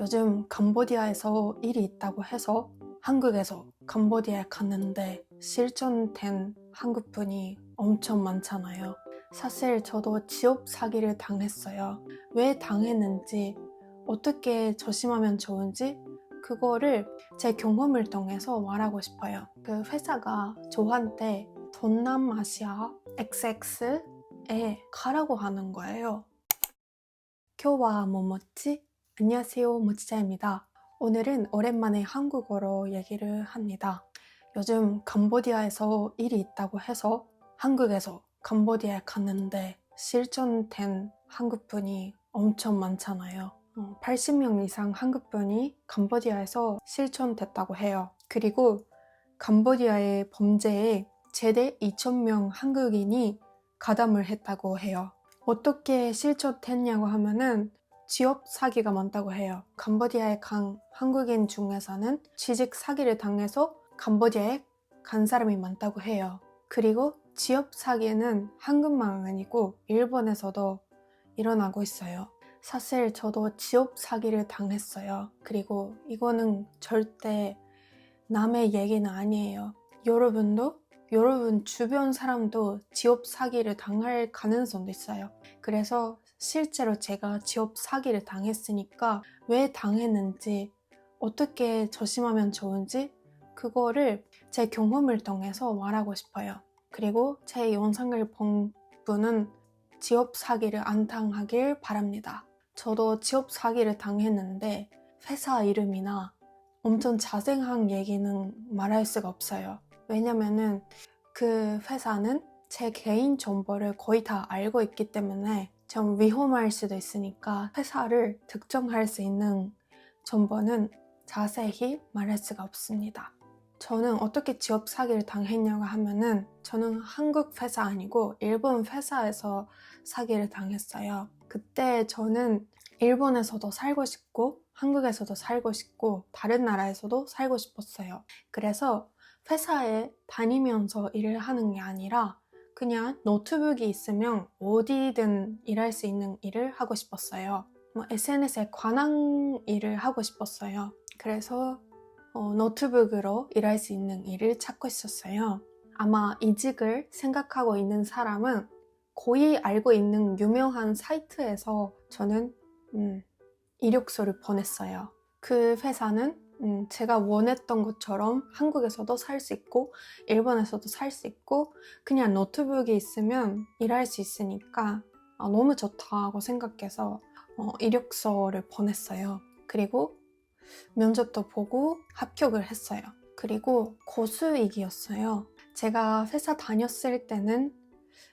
요즘 캄보디아에서 일이 있다고 해서 한국에서 캄보디아에 갔는데 실존된 한국분이 엄청 많잖아요. 사실 저도 지업 사기를 당했어요. 왜 당했는지, 어떻게 조심하면 좋은지, 그거를 제 경험을 통해서 말하고 싶어요. 그 회사가 저한테 동남아시아 XX에 가라고 하는 거예요. 교와 뭐뭐지? 안녕하세요, 모치자입니다. 오늘은 오랜만에 한국어로 얘기를 합니다. 요즘 캄보디아에서 일이 있다고 해서 한국에서 캄보디아에 갔는데 실존된 한국분이 엄청 많잖아요. 어, 80명 이상 한국분이 캄보디아에서 실존됐다고 해요. 그리고 캄보디아의 범죄에 최대 2,000명 한국인이 가담을 했다고 해요. 어떻게 실존됐냐고 하면은 지업 사기가 많다고 해요. 캄보디아에 간 한국인 중에서는 취직 사기를 당해서 캄보디아에 간 사람이 많다고 해요. 그리고 지업 사기는 한국만 아니고 일본에서도 일어나고 있어요. 사실 저도 지업 사기를 당했어요. 그리고 이거는 절대 남의 얘기는 아니에요. 여러분도 여러분 주변 사람도 지업 사기를 당할 가능성도 있어요. 그래서 실제로 제가 지업 사기를 당했으니까 왜 당했는지 어떻게 조심하면 좋은지 그거를 제 경험을 통해서 말하고 싶어요. 그리고 제 영상을 본 분은 지업 사기를 안 당하길 바랍니다. 저도 지업 사기를 당했는데 회사 이름이나 엄청 자세한 얘기는 말할 수가 없어요. 왜냐면은 그 회사는 제 개인 정보를 거의 다 알고 있기 때문에 좀 위험할 수도 있으니까 회사를 특정할 수 있는 정보는 자세히 말할 수가 없습니다. 저는 어떻게 지업 사기를 당했냐고 하면은 저는 한국 회사 아니고 일본 회사에서 사기를 당했어요. 그때 저는 일본에서도 살고 싶고 한국에서도 살고 싶고 다른 나라에서도 살고 싶었어요. 그래서 회사에 다니면서 일을 하는 게 아니라 그냥 노트북이 있으면 어디든 일할 수 있는 일을 하고 싶었어요. 뭐 SNS에 관한 일을 하고 싶었어요. 그래서 어, 노트북으로 일할 수 있는 일을 찾고 있었어요. 아마 이직을 생각하고 있는 사람은 거의 알고 있는 유명한 사이트에서 저는 음, 이력서를 보냈어요. 그 회사는 음, 제가 원했던 것처럼 한국에서도 살 수 있고 일본에서도 살 수 있고 그냥 노트북이 있으면 일할 수 있으니까 아, 너무 좋다고 생각해서 어, 이력서를 보냈어요. 그리고 면접도 보고 합격을 했어요. 그리고 고수익이었어요. 제가 회사 다녔을 때는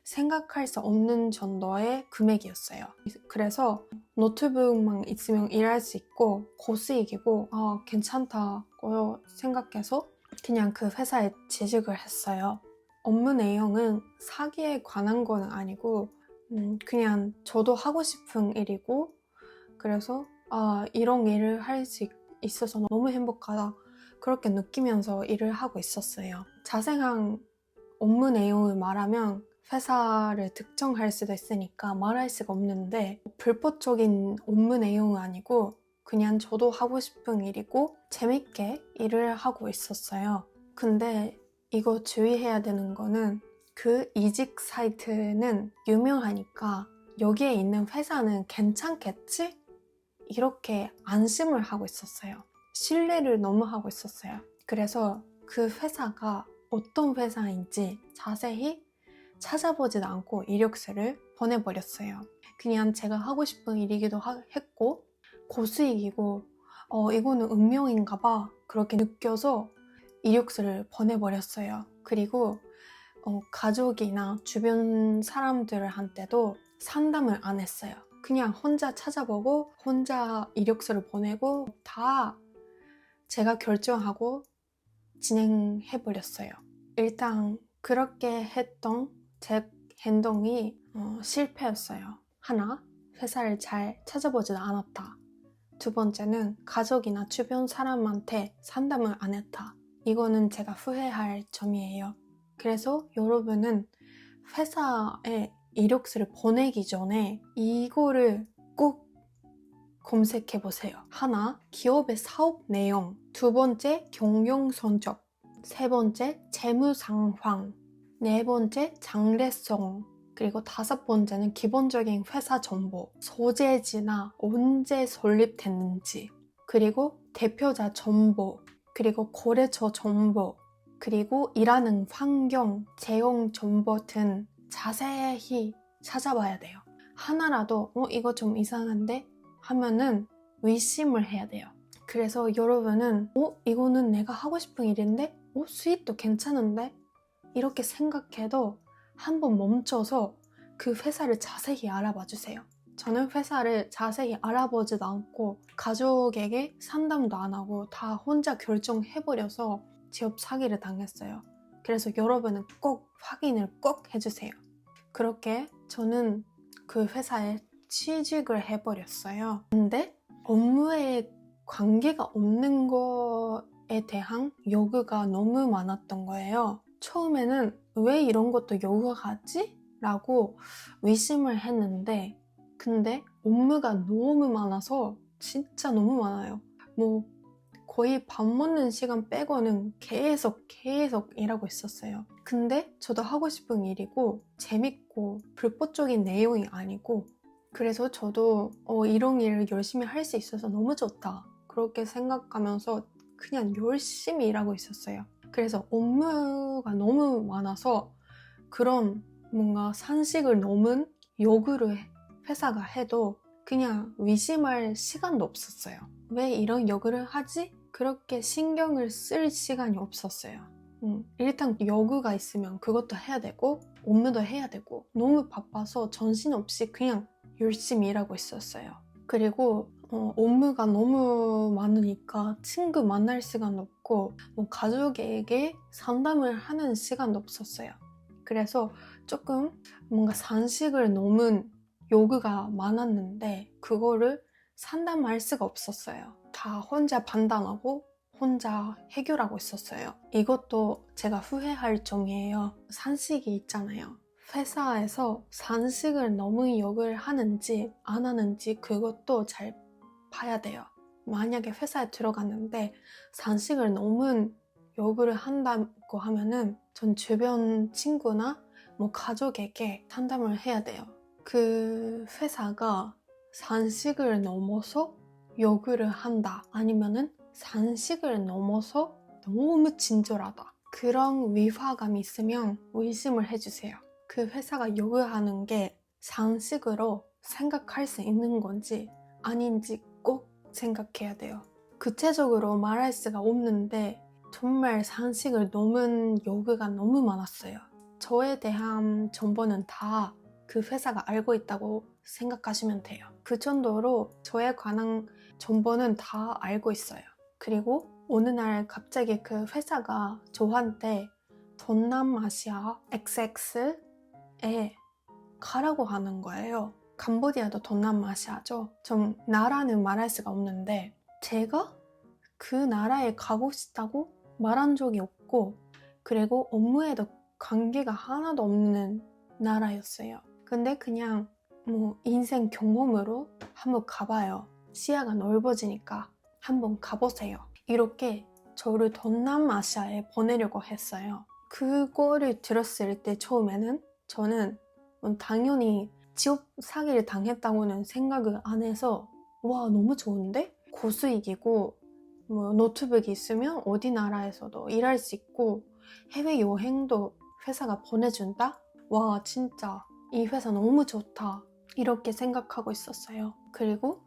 생각할 수 없는 정도의 금액이었어요. 그래서 노트북만 있으면 일할 수 있고 고수익이고 아 괜찮다고 생각해서 그냥 그 회사에 재직을 했어요. 업무 내용은 사기에 관한 거는 아니고 음, 그냥 저도 하고 싶은 일이고 그래서 아 이런 일을 할 수 있어서 너무 행복하다 그렇게 느끼면서 일을 하고 있었어요. 자세한 업무 내용을 말하면 회사를 특정할 수도 있으니까 말할 수가 없는데 불법적인 업무 내용은 아니고 그냥 저도 하고 싶은 일이고 재밌게 일을 하고 있었어요. 근데 이거 주의해야 되는 거는 그 이직 사이트는 유명하니까 여기에 있는 회사는 괜찮겠지? 이렇게 안심을 하고 있었어요. 신뢰를 너무 하고 있었어요. 그래서 그 회사가 어떤 회사인지 자세히 찾아보지도 않고 이력서를 보내버렸어요. 그냥 제가 하고 싶은 일이기도 하- 했고 고수익이고 어, 이거는 운명인가 봐 그렇게 느껴서 이력서를 보내버렸어요. 그리고 어, 가족이나 주변 사람들한테도 상담을 안 했어요. 그냥 혼자 찾아보고 혼자 이력서를 보내고 다 제가 결정하고 진행해버렸어요. 일단 그렇게 했던 제 행동이 어, 실패였어요. 하나, 회사를 잘 찾아보지도 않았다. 두 번째는 가족이나 주변 사람한테 상담을 안 했다. 이거는 제가 후회할 점이에요. 그래서 여러분은 회사에 이력서를 보내기 전에 이거를 꼭 검색해 보세요. 하나, 기업의 사업 내용. 두 번째, 경영 성적. 세 번째, 재무 상황. 네 번째, 장래성. 그리고 다섯 번째는 기본적인 회사 정보. 소재지나 언제 설립됐는지. 그리고 대표자 정보. 그리고 거래처 정보. 그리고 일하는 환경, 재용 정보 등 자세히 찾아봐야 돼요. 하나라도 어 이거 좀 이상한데 하면은 의심을 해야 돼요. 그래서 여러분은 어 이거는 내가 하고 싶은 일인데 어 수입도 괜찮은데 이렇게 생각해도 한번 멈춰서 그 회사를 자세히 알아봐 주세요. 저는 회사를 자세히 알아보지도 않고 가족에게 상담도 안 하고 다 혼자 결정해버려서 취업 사기를 당했어요. 그래서 여러분은 꼭 확인을 꼭 해주세요. 그렇게 저는 그 회사에 취직을 해버렸어요. 근데 업무에 관계가 없는 거에 대한 요구가 너무 많았던 거예요. 처음에는 왜 이런 것도 요구하지? 라고 의심을 했는데 근데 업무가 너무 많아서 진짜 너무 많아요. 뭐 거의 밥 먹는 시간 빼고는 계속 계속 일하고 있었어요. 근데 저도 하고 싶은 일이고 재밌고 불법적인 내용이 아니고 그래서 저도 어, 이런 일을 열심히 할 수 있어서 너무 좋다. 그렇게 생각하면서 그냥 열심히 일하고 있었어요. 그래서 업무가 너무 많아서 그런 뭔가 산식을 넘은 요구를 회사가 해도 그냥 의심할 시간도 없었어요. 왜 이런 요구를 하지? 그렇게 신경을 쓸 시간이 없었어요. 음, 일단 요구가 있으면 그것도 해야 되고 업무도 해야 되고 너무 바빠서 정신없이 그냥 열심히 일하고 있었어요. 그리고 어, 업무가 너무 많으니까 친구 만날 시간도 없고 뭐 가족에게 상담을 하는 시간도 없었어요. 그래서 조금 뭔가 산식을 넘은 요구가 많았는데 그거를 상담할 수가 없었어요. 다 혼자 판단하고 혼자 해결하고 있었어요. 이것도 제가 후회할 점이에요. 산식이 있잖아요. 회사에서 산식을 너무 욕을 하는지 안 하는지 그것도 잘 봐야 돼요. 만약에 회사에 들어갔는데 산식을 너무 욕을 한다고 하면은 전 주변 친구나 뭐 가족에게 상담을 해야 돼요. 그 회사가 산식을 넘어서 요구를 한다 아니면은 산식을 넘어서 너무 친절하다 그런 위화감이 있으면 의심을 해주세요. 그 회사가 요구하는 게 산식으로 생각할 수 있는 건지 아닌지 꼭 생각해야 돼요. 구체적으로 말할 수가 없는데 정말 산식을 넘은 요구가 너무 많았어요. 저에 대한 정보는 다 그 회사가 알고 있다고 생각하시면 돼요. 그 정도로 저에 관한 정보는 다 알고 있어요. 그리고 어느 날 갑자기 그 회사가 저한테 동남아시아 XX에 가라고 하는 거예요. 캄보디아도 동남아시아죠. 좀 나라는 말할 수가 없는데 제가 그 나라에 가고 싶다고 말한 적이 없고 그리고 업무에도 관계가 하나도 없는 나라였어요. 근데 그냥 뭐 인생 경험으로 한번 가봐요. 시야가 넓어지니까 한번 가보세요. 이렇게 저를 동남아시아에 보내려고 했어요. 그거를 들었을 때 처음에는 저는 뭐 당연히 취업 사기를 당했다고는 생각을 안 해서 와 너무 좋은데 고수익이고 뭐 노트북이 있으면 어디 나라에서도 일할 수 있고 해외 여행도 회사가 보내준다? 와 진짜 이 회사 너무 좋다 이렇게 생각하고 있었어요. 그리고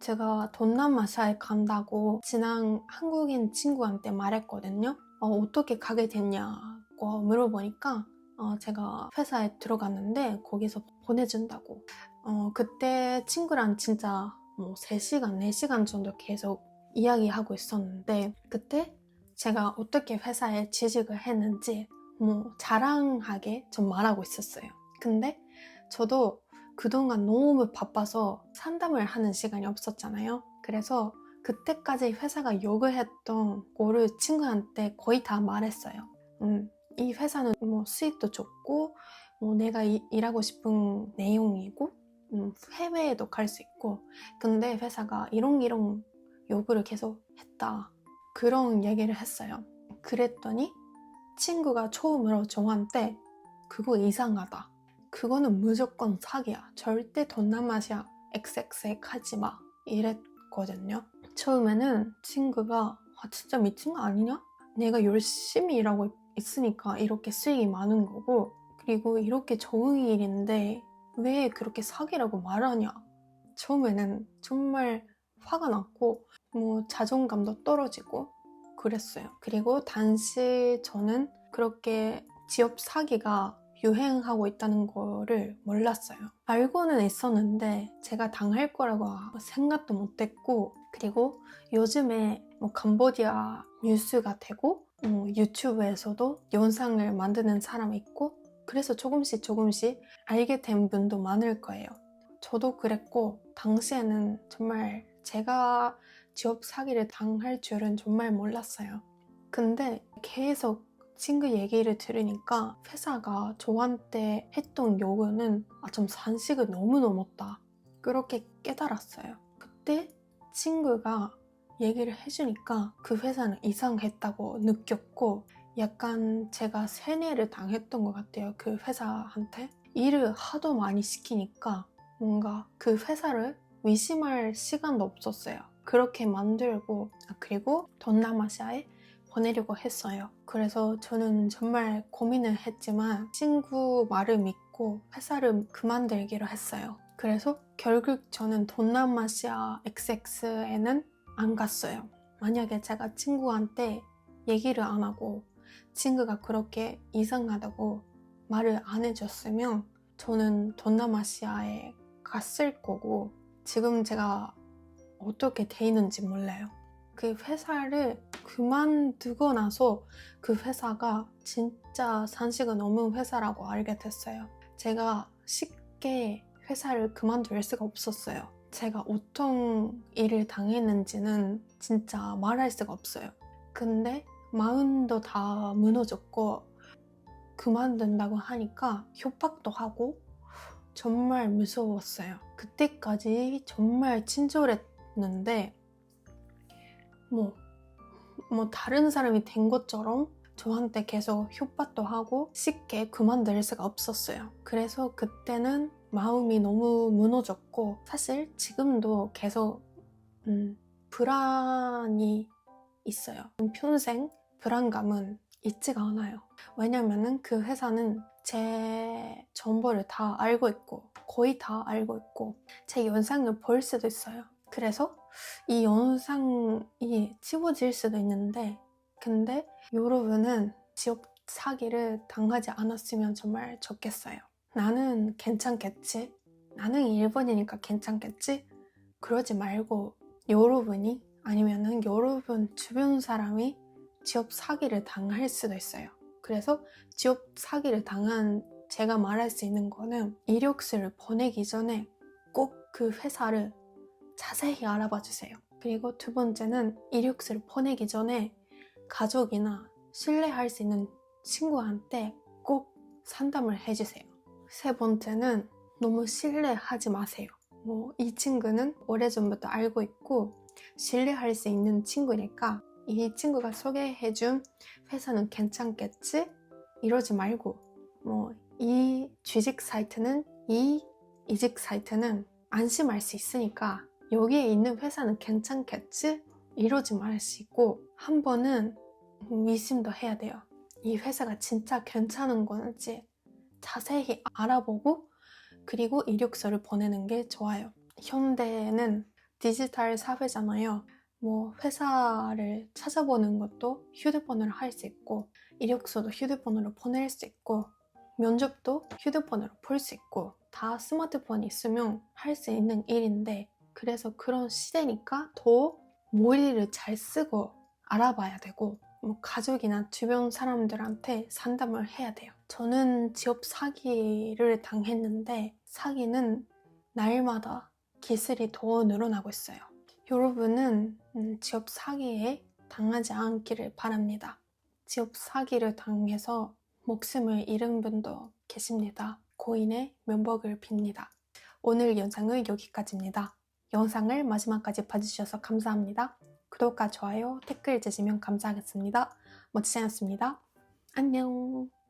제가 동남아시아에 간다고 지난 한국인 친구한테 말했거든요. 어, 떻게 가게 됐냐고 물어보니까 어, 제가 회사에 들어갔는데 거기서 보내준다고. 어, 그때 친구랑 진짜 뭐 3시간, 4시간 정도 계속 이야기하고 있었는데 그때 제가 어떻게 회사에 취직을 했는지 뭐 자랑하게 좀 말하고 있었어요. 근데 저도 그동안 너무 바빠서 상담을 하는 시간이 없었잖아요. 그래서 그때까지 회사가 요구했던 거를 친구한테 거의 다 말했어요. 음, 이 회사는 뭐 수익도 좋고, 뭐 내가 이, 일하고 싶은 내용이고, 음, 해외에도 갈 수 있고 근데 회사가 이런이런 요구를 계속 했다. 그런 얘기를 했어요. 그랬더니 친구가 처음으로 저한테 그거 이상하다. 그거는 무조건 사기야. 절대 동남아시아 XX 하지 마. 이랬거든요. 처음에는 친구가 아, 진짜 미친 거 아니냐? 내가 열심히 일하고 있으니까 이렇게 수익이 많은 거고 그리고 이렇게 좋은 일인데 왜 그렇게 사기라고 말하냐? 처음에는 정말 화가 났고 뭐 자존감도 떨어지고 그랬어요. 그리고 당시 저는 그렇게 지업 사기가 유행하고 있다는 거를 몰랐어요. 알고는 있었는데 제가 당할 거라고 생각도 못했고 그리고 요즘에 뭐 캄보디아 뉴스가 되고 뭐 유튜브에서도 영상을 만드는 사람이 있고 그래서 조금씩 조금씩 알게 된 분도 많을 거예요. 저도 그랬고 당시에는 정말 제가 지업 사기를 당할 줄은 정말 몰랐어요. 근데 계속 친구 얘기를 들으니까 회사가 저한테 했던 요구는 아, 좀 산식을 너무 넘었다. 그렇게 깨달았어요. 그때 친구가 얘기를 해주니까 그 회사는 이상했다고 느꼈고 약간 제가 세뇌를 당했던 것 같아요. 그 회사한테. 일을 하도 많이 시키니까 뭔가 그 회사를 의심할 시간도 없었어요. 그렇게 만들고 아, 그리고 동남아시아에 보내려고 했어요. 그래서 저는 정말 고민을 했지만 친구 말을 믿고 회사를 그만들기로 했어요. 그래서 결국 저는 동남아시아 XX에는 안 갔어요. 만약에 제가 친구한테 얘기를 안 하고 친구가 그렇게 이상하다고 말을 안 해줬으면 저는 동남아시아에 갔을 거고 지금 제가 어떻게 돼 있는지 몰라요. 그 회사를 그만두고 나서 그 회사가 진짜 산식은 없는 회사라고 알게 됐어요. 제가 쉽게 회사를 그만둘 수가 없었어요. 제가 어떤 일을 당했는지는 진짜 말할 수가 없어요. 근데 마음도 다 무너졌고 그만둔다고 하니까 협박도 하고 정말 무서웠어요. 그때까지 정말 친절했는데 뭐, 뭐 다른 사람이 된 것처럼 저한테 계속 협박도 하고 쉽게 그만둘 수가 없었어요. 그래서 그때는 마음이 너무 무너졌고 사실 지금도 계속 음, 불안이 있어요. 평생 불안감은 있지가 않아요. 왜냐면은 그 회사는 제 정보를 다 알고 있고 거의 다 알고 있고 제 영상을 볼 수도 있어요. 그래서 이 영상이 지워질 수도 있는데 근데 여러분은 지업 사기를 당하지 않았으면 정말 좋겠어요. 나는 괜찮겠지? 나는 일본이니까 괜찮겠지? 그러지 말고 여러분이 아니면은 여러분 주변 사람이 지업 사기를 당할 수도 있어요. 그래서 지업 사기를 당한 제가 말할 수 있는 거는 이력서를 보내기 전에 꼭 그 회사를 자세히 알아봐 주세요. 그리고 두 번째는 이력서를 보내기 전에 가족이나 신뢰할 수 있는 친구한테 꼭 상담을 해주세요. 세 번째는 너무 신뢰하지 마세요. 뭐, 이 친구는 오래전부터 알고 있고, 신뢰할 수 있는 친구니까, 이 친구가 소개해준 회사는 괜찮겠지? 이러지 말고, 뭐, 이 취직 사이트는, 이 이직 사이트는 안심할 수 있으니까, 여기에 있는 회사는 괜찮겠지? 이러지 마시고, 한 번은 의심도 해야 돼요. 이 회사가 진짜 괜찮은 건지 자세히 알아보고 그리고 이력서를 보내는 게 좋아요. 현대는 디지털 사회잖아요. 뭐 회사를 찾아보는 것도 휴대폰으로 할 수 있고 이력서도 휴대폰으로 보낼 수 있고 면접도 휴대폰으로 볼 수 있고 다 스마트폰이 있으면 할 수 있는 일인데 그래서 그런 시대니까 더 머리를 잘 쓰고 알아봐야 되고 뭐 가족이나 주변 사람들한테 상담을 해야 돼요. 저는 지업 사기를 당했는데 사기는 날마다 기술이 더 늘어나고 있어요. 여러분은 음, 지업 사기에 당하지 않기를 바랍니다. 지업 사기를 당해서 목숨을 잃은 분도 계십니다. 고인의 면복을 빕니다. 오늘 영상은 여기까지입니다. 영상을 마지막까지 봐주셔서 감사합니다. 구독과 좋아요, 댓글 주시면 감사하겠습니다. 멋지지 않습니다. 안녕.